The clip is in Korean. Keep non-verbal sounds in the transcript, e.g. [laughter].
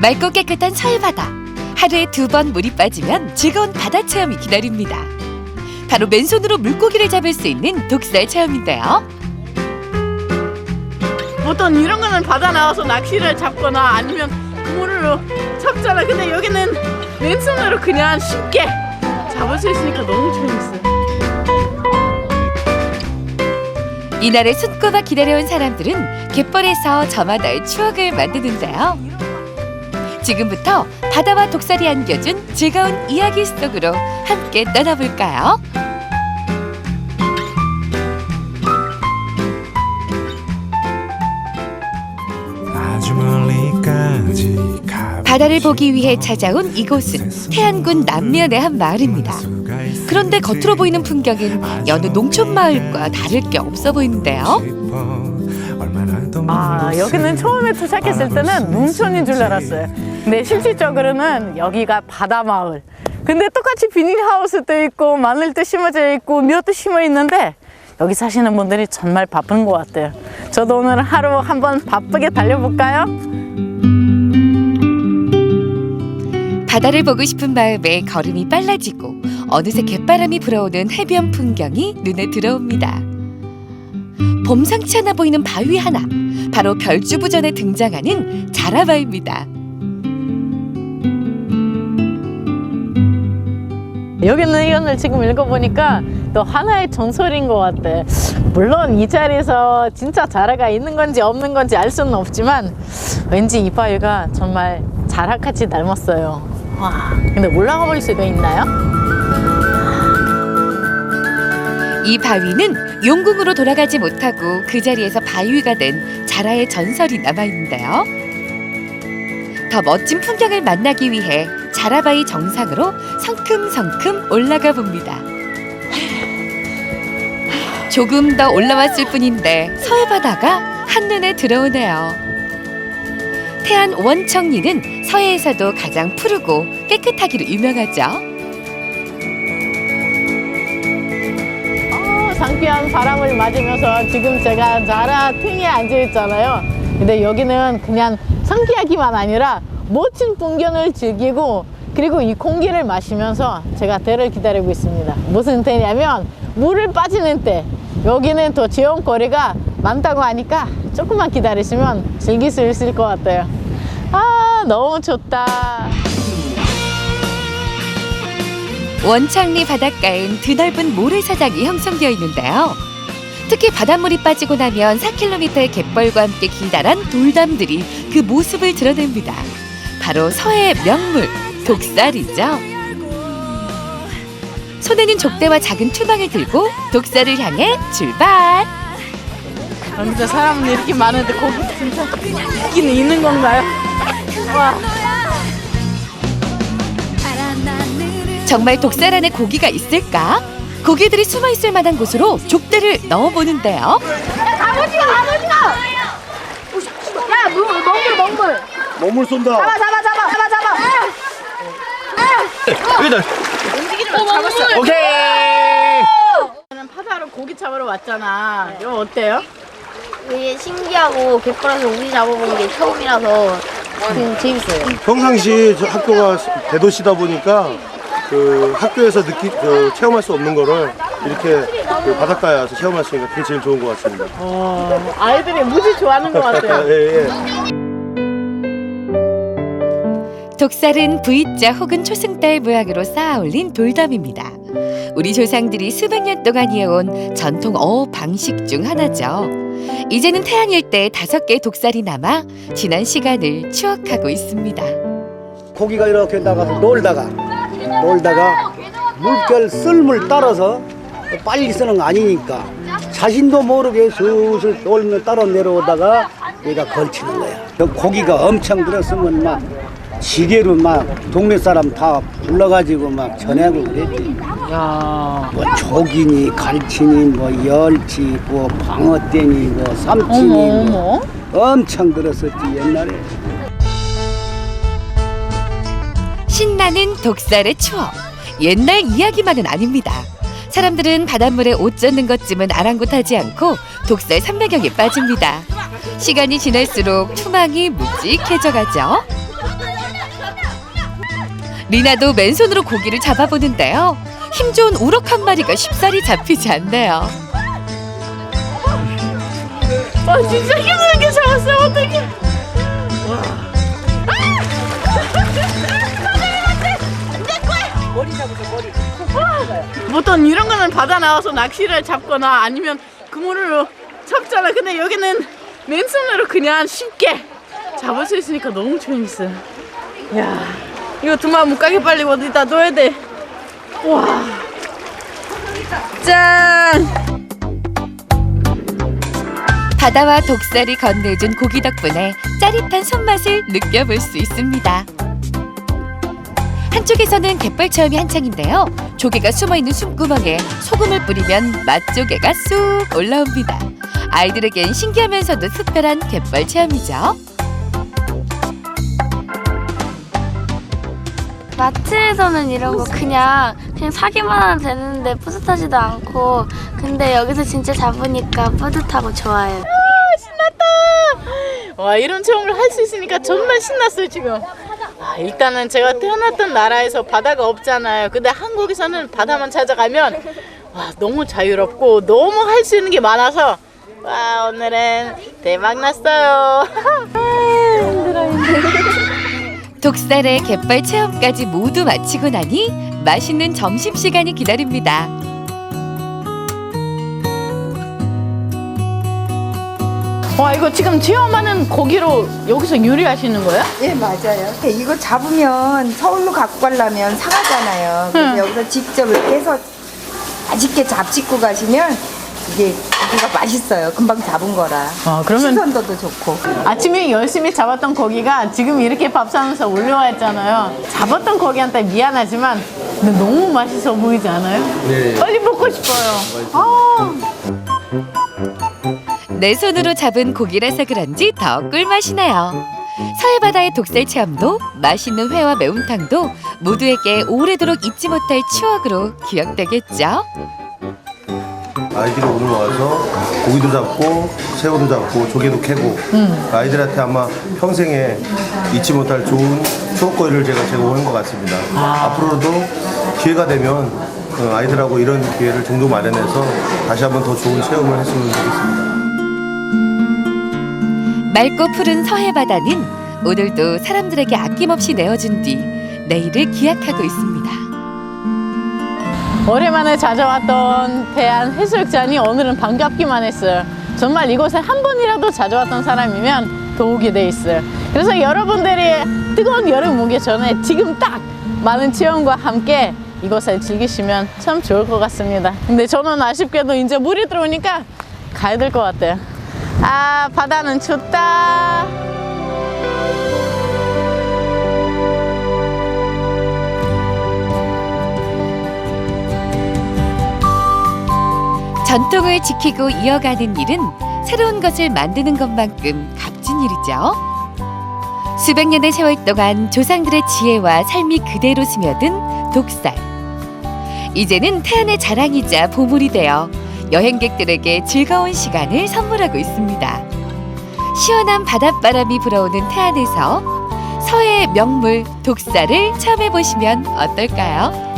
맑고 깨끗한 서해바다. 하루에 두 번 물이 빠지면 즐거운 바다 체험이 기다립니다. 바로 맨손으로 물고기를 잡을 수 있는 독살 체험인데요. 보통 이런 거는 바다 나와서 낚시를 잡거나 아니면 그물로 잡잖아. 근데 여기는 맨손으로 그냥 쉽게 잡을 수 있으니까 너무 재밌어요. 이날을 손꼽아 기다려온 사람들은 갯벌에서 저마다의 추억을 만드는데요. 지금부터 바다와 독살이 안겨준 즐거운 이야기 속으로 함께 떠나볼까요? 바다를 보기 위해 찾아온 이곳은 태안군 남면의 한 마을입니다. 그런데 겉으로 보이는 풍경은 여느 농촌 마을과 다를 게 없어 보이는데요. 아 여기는 처음에 도착했을 때는 농촌인 줄 알았어요. 근데 실질적으로는 여기가 바다 마을. 근데 똑같이 비닐하우스도 있고 마늘도 심어져 있고 묘도 심어 있는데 여기 사시는 분들이 정말 바쁜 것 같아요. 저도 오늘 하루 한번 바쁘게 달려볼까요? 바다를 보고 싶은 마음에 걸음이 빨라지고 어느새 갯바람이 불어오는 해변 풍경이 눈에 들어옵니다. 봄상치 않아 보이는 바위 하나, 바로 별주부전에 등장하는 자라바입니다. 여기는 이건을 지금 읽어보니까 또 하나의 전설인 것 같아. 물론 이 자리에서 진짜 자라가 있는 건지 없는 건지 알 수는 없지만 왠지 이 바위가 정말 자라같이 닮았어요. 와, 근데 올라가 볼 수가 있나요? 이 바위는 용궁으로 돌아가지 못하고 그 자리에서 바위가 된 자라의 전설이 남아 있는데요. 더 멋진 풍경을 만나기 위해 자라바위 정상으로 성큼성큼 올라가 봅니다. 조금 더 올라왔을 뿐인데 서해 바다가 한눈에 들어오네요. 태안 원청리는 서해에서도 가장 푸르고 깨끗하기로 유명하죠. 어, 상쾌한 바람을 맞으면서 지금 제가 자라 등에 앉아 있잖아요. 근데 여기는 그냥 상쾌하기만 아니라 멋진 풍경을 즐기고 그리고 이 공기를 마시면서 제가 때를 기다리고 있습니다. 무슨 때냐면 물을 빠지는 때 여기는 또 체험거리가 많다고 하니까 조금만 기다리시면 즐길 수 있을 것 같아요. 아 너무 좋다. 원창리 바닷가엔 드넓은 모래사장이 형성되어 있는데요. 특히 바닷물이 빠지고 나면 4km의 갯벌과 함께 길다란 돌담들이 그 모습을 드러냅니다. 바로 서해의 명물 독살이죠. 손에는 족대와 작은 투망을 들고 독살을 향해 출발. 아, 진짜 사람은 이렇게 많은데 거기 진짜 있기는 있는 건가요? 와. 정말 독살 안에 고기가 있을까? 고기들이 숨어 있을 만한 곳으로 족대를 넣어 보는데요. 아버지가 아버지가 야 물, 먹물 먹물 먹물 쏜다. 잡아 잡아 잡아 잡아 잡아 여기다. 오케이. 저는 바다로 고기 잡으러 왔잖아. 이거 어때요? 되게 신기하고 갯벌에서 우리 잡아본 게 처음이라서 좀 재밌어요 평상시 저 학교가 대도시다 보니까 그 학교에서 느끼 그 체험할 수 없는 거를 이렇게 그 바닷가에 와서 체험할 수 있는 게 제일 좋은 것 같습니다. 어, 아이들이 무지 좋아하는 것 같아요. [laughs] 예, 예. 독살은 V자 혹은 초승달 모양으로 쌓아 올린 돌담입니다. 우리 조상들이 수백 년 동안 이어온 전통 어업 방식 중 하나죠. 이제는 태안 일대에 다섯 개의 독살이 남아 지난 시간을 추억하고 있습니다. 고기가 이렇게 나가서 놀다가 놀다가 물결 쓸물 따라서 빨리 쓰는 거 아니니까 자신도 모르게 슬슬 놀면 따라 내려오다가 얘가 걸치는 거야. 그 고기가 엄청 들었으면 막 지게로 막 동네 사람 다 불러가지고 막 전하고 그랬지. 야, 뭐 조기니 갈치니 뭐 열치 뭐 방어떼니 뭐 삼치니 뭐 어머. 엄청 들었었지 옛날에. 신나는 독살의 추억. 옛날 이야기만은 아닙니다. 사람들은 바닷물에 옷 젖는 것쯤은 아랑곳하지 않고 독살 삼매경에 빠집니다. 시간이 지날수록 투망이 묵직해져가죠. 리나도 맨손으로 고기를 잡아보는데요. 힘 좋은 우럭 한 마리가 쉽사리 잡히지 않네요. 아 진짜 힘들게 잡았어요. 어떡해. 보통 이런 거는 바다 나와서 낚시를 잡거나 아니면 그물로 잡잖아 근데 여기는 맨손으로 그냥 쉽게 잡을 수 있으니까 너무 재밌어요. 야 이거 두마 못 가게 빨리 어디다 둬야 돼 와 짠! 바다와 독살이 건네준 고기 덕분에 짜릿한 손맛을 느껴볼 수 있습니다. 한쪽에서는 갯벌 체험이 한창인데요. 조개가 숨어있는 숨구멍에 소금을 뿌리면 맛조개가 쑥 올라옵니다. 아이들에겐 신기하면서도 특별한 갯벌 체험이죠. 마트에서는 이런 거 그냥 그냥 사기만 하면 되는데 뿌듯하지도 않고. 근데 여기서 진짜 잡으니까 뿌듯하고 좋아요. 와 이런 체험을 할 수 있으니까 정말 신났어요 지금. 아, 일단은 제가 태어났던 나라에서 바다가 없잖아요. 근데 한국에서는 바다만 찾아가면 와 너무 자유롭고 너무 할 수 있는 게 많아서 와 오늘은 대박 났어요 [laughs] 독살의 갯벌 체험까지 모두 마치고 나니 맛있는 점심 시간이 기다립니다. 와 이거 지금 체험하는 고기로 여기서 요리하시는 거예요? 예, 맞아요. 이거 잡으면 서울로 갖고 가려면 상하잖아요. 그래서 응. 여기서 직접 이렇게 해서 맛있게 잡짓고 가시면 이게 고기가 맛있어요. 금방 잡은 거라. 아, 그러면- 신선도도 좋고. 아침에 열심히 잡았던 고기가 지금 이렇게 밥 사면서 올라와 있잖아요 잡았던 고기한테 미안하지만 근데 너무 맛있어 보이지 않아요? 네 빨리 먹고 싶어요 아. 내 손으로 잡은 고기라서 그런지 더 꿀맛이네요. 서해 바다의 독살 체험도 맛있는 회와 매운탕도 모두에게 오래도록 잊지 못할 추억으로 기억되겠죠. 아이들이 오늘 와서 고기도 잡고 새우도 잡고 조개도 캐고 아이들한테 아마 평생에 잊지 못할 좋은 추억거리를 제가 제공한 것 같습니다. 앞으로도 기회가 되면 어, 아이들하고 이런 기회를 종종 마련해서 다시 한번 더 좋은 체험을 했으면 좋겠습니다. 맑고 푸른 서해 바다는 오늘도 사람들에게 아낌없이 내어준 뒤 내일을 기약하고 있습니다. 오랜만에 찾아왔던 대한 해수욕장이 오늘은 반갑기만 했어요. 정말 이곳에 한 번이라도 찾아왔던 사람이면 더욱이 돼 있어요. 그래서 여러분들이 뜨거운 여름 오기 전에 지금 딱 많은 체험과 함께 이곳을 즐기시면 참 좋을 것 같습니다. 근데 저는 아쉽게도 이제 물이 들어오니까 가야 될 것 같아요. 아, 바다는 춥다. 전통을 지키고 이어가는 일은 새로운 것을 만드는 것만큼 값진 일이죠. 수백 년의 세월 동안 조상들의 지혜와 삶이 그대로 스며든 독살. 이제는 태안의 자랑이자 보물이 되어 여행객들에게 즐거운 시간을 선물하고 있습니다. 시원한 바닷바람이 불어오는 태안에서 서해의 명물 독살을 체험해 보시면 어떨까요?